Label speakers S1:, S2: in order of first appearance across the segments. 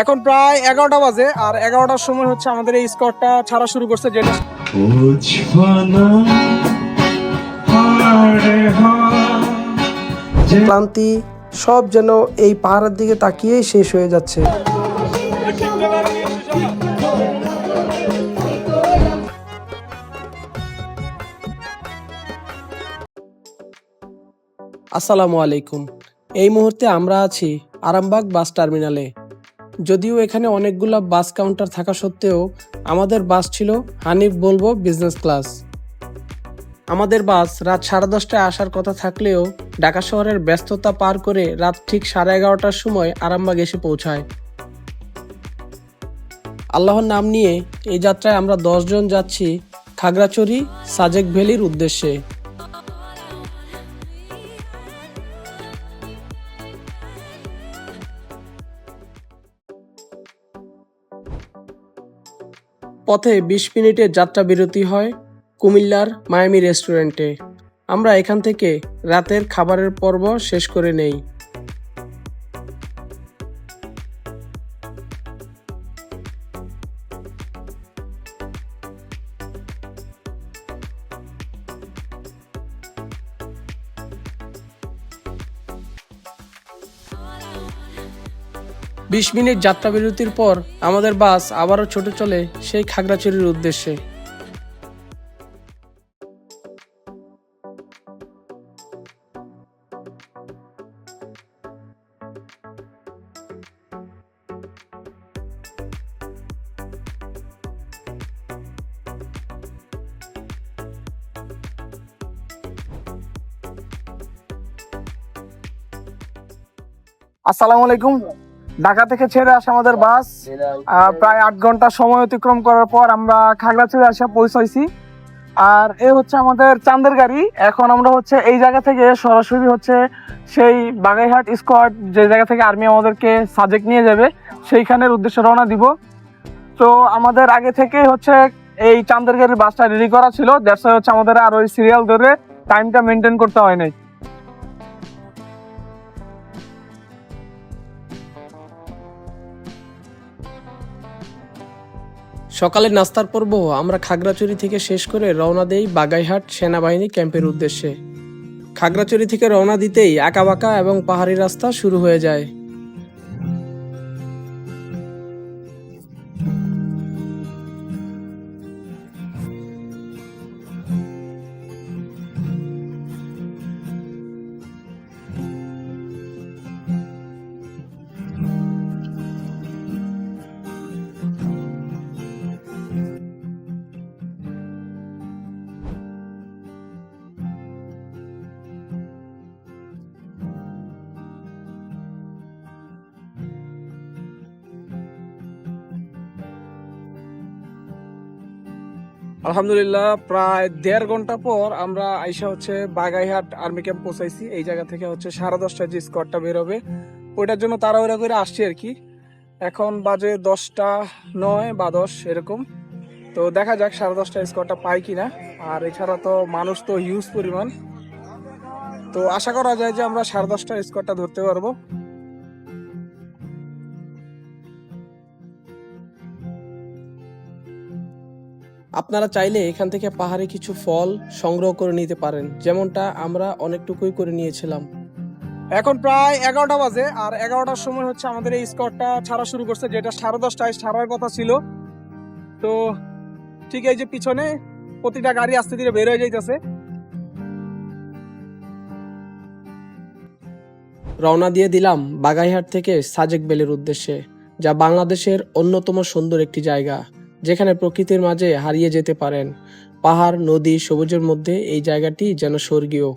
S1: এখন প্রায় এগারোটা বাজে আর এগারোটার সময় হচ্ছে আমাদের এই স্কটটা ছাড়া শুরু করছে যেটা
S2: ক্লান্তি সব যেন এই পাহাড়ের দিকে তাকিয়েই শেষ হয়ে যাচ্ছে। আসসালামু আলাইকুম। এই মুহূর্তে আমরা আছি আরামবাগ বাস টার্মিনালে। যদিও এখানে অনেকগুলো বাস কাউন্টার থাকা সত্ত্বেও আমাদের বাস ছিল হানিফ বলব বিজনেস ক্লাস আমাদের বাস রাত সাড়ে দশটায় আসার কথা থাকলেও ঢাকা শহরের ব্যস্ততা পার করে রাত ঠিক সাড়ে এগারোটার সময় আরামবাগ এসে পৌঁছায়। আল্লাহর নাম নিয়ে এই যাত্রায় আমরা দশজন যাচ্ছি খাগড়াছড়ি, সাজেক ভ্যালির উদ্দেশ্যে। পথে বিশ মিনিটের যাত্রা বিরতি হয় কুমিল্লার মায়ামি রেস্টুরেন্টে। আমরা এখান থেকে রাতের খাবারের পর্ব শেষ করে নেই। বিশ মিনিট যাত্রা বিরতির পর আমাদের বাস আবারও ছোট চলে সেই খাগড়াছড়ির উদ্দেশ্যে।
S1: আসসালামু আলাইকুম। ঢাকা থেকে ছেড়ে আসে আমাদের বাস। প্রায় আট ঘণ্টা সময় অতিক্রম করার পর আমরা খাগড়াছড়ি আসা পৌঁছাইছি। আর এ হচ্ছে আমাদের চান্দের গাড়ি। এখন আমরা হচ্ছে এই জায়গা থেকে সরাসরি হচ্ছে সেই বাগাইহাট স্কোয়াড যে জায়গা থেকে আর্মি আমাদেরকে সাজেক নিয়ে যাবে, সেইখানের উদ্দেশ্যে রওনা দিব। তো আমাদের আগে থেকে হচ্ছে এই চান্দের গাড়ির বাসটা রেডি করা ছিল। দ্যাটস হচ্ছে আমাদের আর ওই সিরিয়াল ধরে টাইমটা মেনটেন করতে হয় নাই।
S2: সকালে নাস্তার পর্ব আমরা খাগড়াচুরি থেকে শেষ করে রওনা দেই বাগাইহাট সেনাবাহিনী ক্যাম্পের উদ্দেশ্যে। খাগড়াচুরি থেকে রওনা দিতেই আঁকাবাঁকা এবং পাহাড়ি রাস্তা শুরু হয়ে যায়।
S1: আলহামদুলিল্লাহ, প্রায় দেড় ঘণ্টা পর আমরা আইসা হচ্ছে বাগাইহাট আর্মি ক্যাম্প পৌঁছাইছি। এই জায়গা থেকে হচ্ছে সাড়ে দশটায় যে স্কোয়াডটা বেরোবে ওইটার জন্য তাড়াহুড়া করে আসছি আর কি। এখন বাজে দশটা নয় বা দশ এরকম। তো দেখা যাক সাড়ে দশটায় স্কোয়াডটা পাই কিনা। আর এছাড়া তো মানুষ তো হিউজ পরিমাণ। তো আশা করা যায় যে আমরা সাড়ে দশটায় স্কোয়াডটা ধরতে পারব।
S2: আপনারা চাইলে এখান থেকে পাহাড়ে কিছু ফল সংগ্রহ করে নিতে পারেন। যেমনটা আমরা অনেকটুকুই করে নিয়েছিলাম।
S1: এখন প্রায় এগারোটা বাজে আর এগারোটার সময় হচ্ছে আমাদের এই স্কোয়াডটা ছাড়া শুরু করছে যেটা সাড়ে দশটায় ছাড়ার কথা ছিল। তো ঠিক এই যে পিছনে প্রতিটা গাড়ি আস্তে ধীরে বের হয়ে যাইতেছে।
S2: রওনা দিয়ে দিলাম বাগাইহাট থেকে সাজেক বেলের উদ্দেশ্যে যা বাংলাদেশের অন্যতম সুন্দর একটি জায়গা। যেখানে প্রকৃতির মাঝে হারিয়ে যেতে পারেন। পাহাড়, নদী, সবুজের মধ্যে এই জায়গাটি যেন স্বর্গীয়।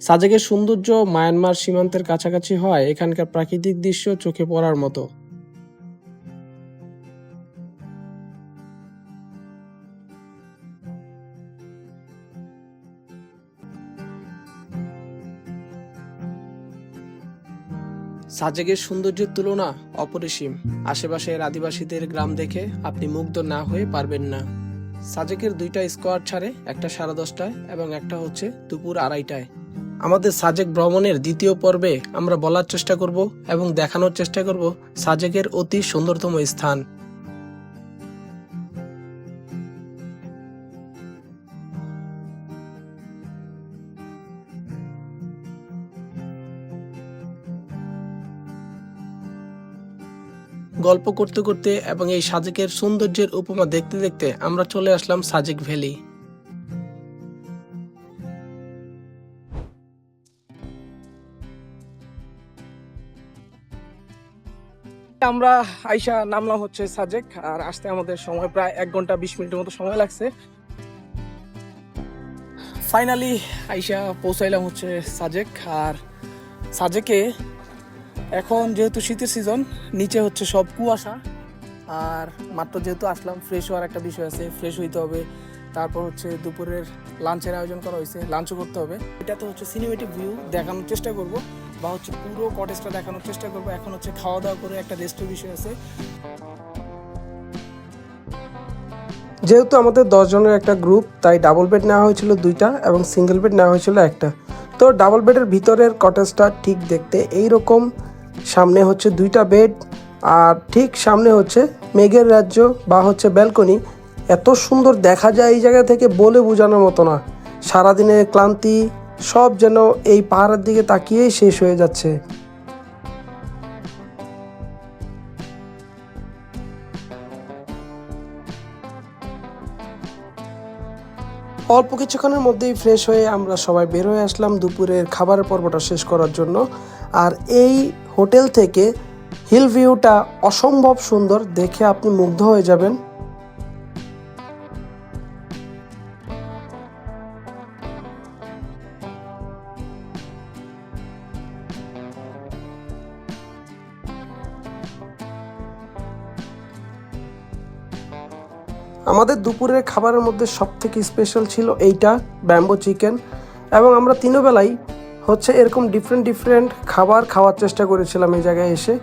S2: সাজেকের সৌন্দর্য মায়ানমার সীমান্তের কাছাকাছি হয় এখানকার প্রাকৃতিক দৃশ্য চোখে পড়ার মতো। সাজেকের সৌন্দর্যের তুলনা অপরিসীম। আশেপাশের আদিবাসীদের গ্রাম দেখে আপনি মুগ্ধ না হয়ে পারবেন না। সাজেকের দুইটা স্কোয়াড ছাড়ে, একটা সাড়ে দশটায় এবং একটা হচ্ছে দুপুর আড়াইটায়। আমাদের সাজেক ভ্রমণের দ্বিতীয় পর্বে আমরা বলার চেষ্টা করব এবং দেখানোর চেষ্টা করব সাজেকের অতি সুন্দরতম স্থান। গল্প করতে করতে এবং এই সাজেকের সৌন্দর্যের উপমা দেখতে দেখতে আমরা চলে আসলাম সাজেক ভ্যালি।
S1: আমরা আইসা নামলাম হচ্ছে সাজেক, আর আসতে আমাদের সময় প্রায় এক ঘণ্টা বিশ মিনিটের মতো সময় লাগছে। ফাইনালি আইসা পৌঁছাইলাম হচ্ছে সাজেক, আর সাজেকে এখন যেহেতু শীতের সিজন নিচে হচ্ছে সব কুয়াশা। আর মাত্র যেহেতু আসলাম ফ্রেশ হওয়ার একটা বিষয় আছে ফ্রেশ হইতে হবে। তারপর হচ্ছে দুপুরের লাঞ্চের আয়োজন করা হয়েছে, লাঞ্চও করতে হবে। এটা তো হচ্ছে সিনেমেটিক ভিউ দেখানোর চেষ্টা করব, বা হচ্ছে পুরো কটেজটা দেখানোর চেষ্টা করব। এখন হচ্ছে খাওয়া দাওয়া করে একটা রেস্টের বিষয় আছে।
S2: যেহেতু আমাদের দশ জনের একটা গ্রুপ তাই ডাবল বেড নেওয়া হয়েছিল দুইটা এবং সিঙ্গেল বেড নেওয়া হয়েছিল একটা। তো ডাবল বেডের ভিতরের কটেজটা ঠিক দেখতে এই রকম সামনে হচ্ছে দুইটা বেড, আর ঠিক সামনে হচ্ছে মেঘের রাজ্য বা হচ্ছে ব্যালকনি। এত সুন্দর দেখা যায় এই জায়গা থেকে বলে বোঝানোর মতো না। সারাদিনের ক্লান্তি সব যেন এই পাহাড়ের দিকে তাকিয়েই শেষ হয়ে যাচ্ছে। অল্প কিছুক্ষণের মধ্যেই ফ্রেশ হয়ে আমরা সবাই বের হয়ে আসলাম দুপুরের খাবারের পর্বটা শেষ করার জন্য। আর এই হোটেল থেকে হিল ভিউটা অসম্ভব সুন্দর দেখে আপনি মুগ্ধ হয়ে যাবেন। আমাদের দুপুরের খাবারের মধ্যে সব থেকে স্পেশাল ছিল এইটা ব্যাম্বো চিকেন এবং আমরা তিনও বেলাই হচ্ছে এরকম ডিফারেন্ট ডিফারেন্ট খাবার খাওয়ার চেষ্টা করেছিলাম এই জায়গায় এসে।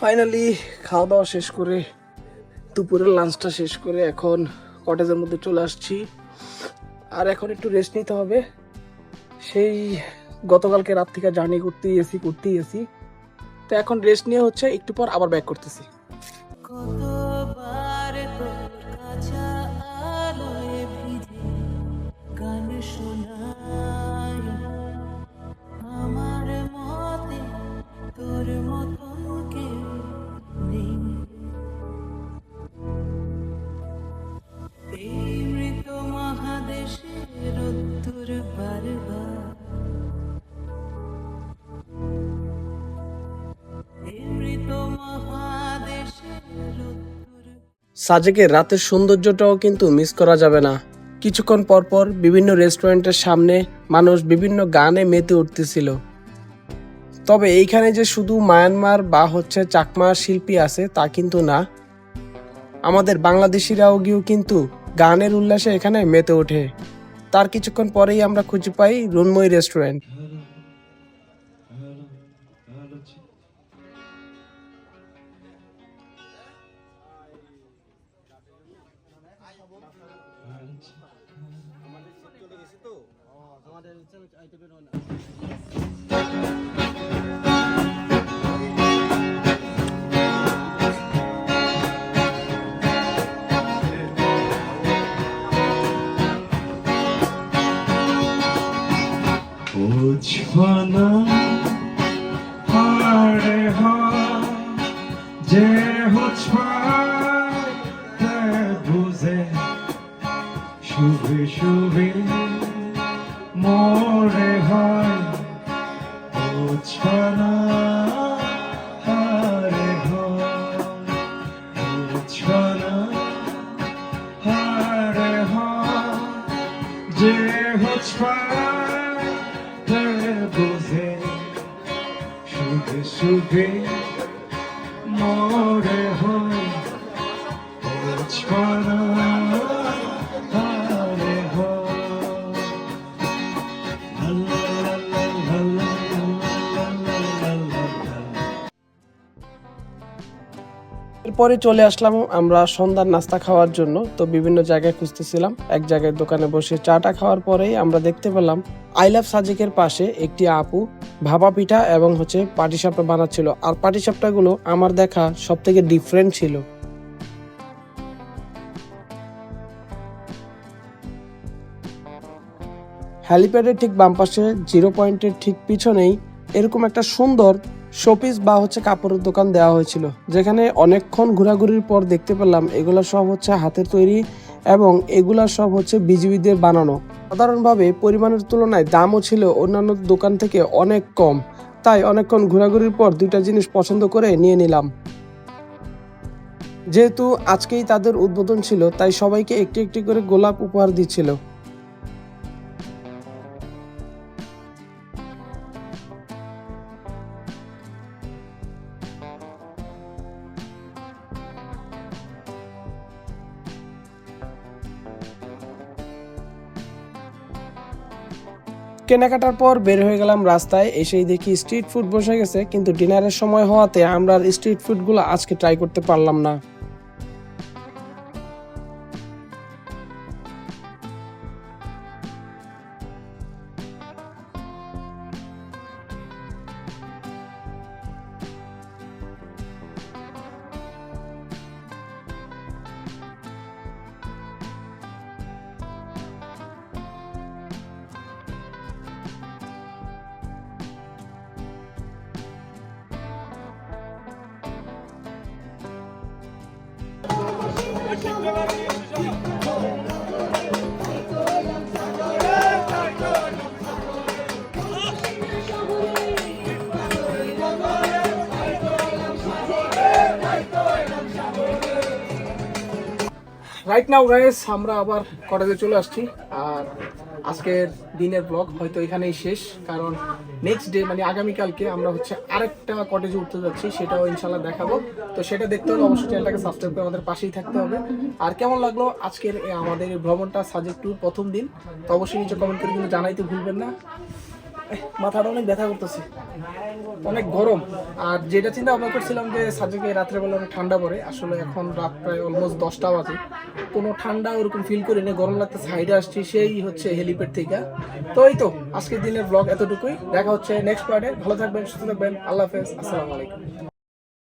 S1: ফাইনালি খাওয়া দাওয়া শেষ করে, দুপুরের লাঞ্চটা শেষ করে এখন কটেজের মধ্যে চলে আসছি। আর এখন একটু রেস্ট নিতে হবে। সেই গতকালকে রাত থেকে জার্নি করতেই এসি করতেই এসি। তো এখন রেস্ট নিয়ে হচ্ছে একটু পর আবার ব্যাক করতেছি।
S2: সাজেকের রাতের সৌন্দর্যটাও কিন্তু মিস করা যাবে না। কিছুক্ষণ পর পর বিভিন্ন রেস্টুরেন্টের সামনে মানুষ বিভিন্ন গানে মেতে উঠতেছিল। তবে এইখানে যে শুধু মায়ানমার বা হচ্ছে চাকমা শিল্পী আছে তা কিন্তু না। আমাদের বাংলাদেশিরাও গিয়েও কিন্তু গানের উল্লাসে এখানে মেতে ওঠে। তার কিছুক্ষণ পরেই আমরা খুঁজে পাই Runmoy restaurant
S3: Kemarin situ lagi situ. Oh, kemarin situ itu benar. Oh, There hat fire, there both in, should be?
S2: এরপরে চলে আসলাম আমরা সন্ধ্যার নাস্তা খাওয়ার জন্য। তো বিভিন্ন জায়গায় খুঁজতেছিলাম। এক জায়গায় দোকানে বসে চাটা খাওয়ার পরেই আমরা দেখতে পেলাম, আই লাভ সাজিকের পাশে একটি আপু ভাপা পিঠা এবং হচ্ছে পাটিসাপটা বানাচ্ছিল। আর পাটিসাপটাগুলো আমার দেখা সব থেকে ডিফারেন্ট ছিল। হ্যালিপ্যাডের ঠিক বাম পাশে জিরো পয়েন্টের ঠিক পিছনেই এরকম একটা সুন্দর শোপিস বা হচ্ছে কাপড়ের দোকান দেওয়া হয়েছিল, যেখানে অনেকক্ষণ ঘোরাঘুরির পর দেখতে পেলাম এগুলো সব হচ্ছে হাতের তৈরি এবং এগুলা সব হচ্ছে বিজিবিদের বানানো। সাধারণভাবে পরিমাণের তুলনায় দামও ছিল অন্যান্য দোকান থেকে অনেক কম, তাই অনেকক্ষণ ঘোরাঘুরির পর দুইটা জিনিস পছন্দ করে নিয়ে নিলাম। যেহেতু আজকেই তাদের উদ্বোধন ছিল, তাই সবাইকে একটি একটি করে গোলাপ উপহার দিচ্ছিল। কেনাকাটার পর বের হয়ে গেলাম রাস্তায়, এসেই দেখি স্ট্রিট ফুড বসে গেছে, কিন্তু ডিনারের সময় হওয়াতে আমরা স্ট্রিট ফুডগুলো আজকে ট্রাই করতে পারলাম না।
S1: রাইট নাও গায়েস আমরা আবার কটেজে চলে আসছি। আর আজকের দিনের ব্লগ হয়তো এখানেই শেষ, কারণ নেক্সট ডে মানে আগামীকালকে আমরা হচ্ছে আরেকটা কটেজে উঠতে যাচ্ছি, সেটাও ইনশাল্লাহ দেখাবো। তো সেটা দেখতে হলে অবশ্যই চ্যানেলটাকে সাবস্ক্রাইব করে আমাদের পাশেই থাকতে হবে। আর কেমন লাগল আজকের আমাদের এই ভ্রমণটা সাজেক ট্যুর প্রথম দিন? তো অবশ্যই নিচে কমেন্ট করে কিন্তু জানাইতে ভুলবেন না। মাথাটা অনেক ব্যথা করতেছে। অনেক গরম। আর যেটা চিন্তা ভাবনা করছিলাম যে সাজেকে রাত্রেবেলা অনেক ঠান্ডা পড়ে, আসলে এখন রাত প্রায় অলমোস্ট দশটা বাজে। কোনো ঠান্ডা ওরকম ফিল করি না গরম লাগতে সাইডে আসছি, সেই হচ্ছে হেলিপ্যাড থেকে। তো এই তো, আজকের দিনের ব্লগ এতটুকুই। দেখা হচ্ছে নেক্সট পার্টে ভালো থাকবেন, সুস্থ থাকবেন। আল্লাহ হাফেজ, আসসালামু আলাইকুম।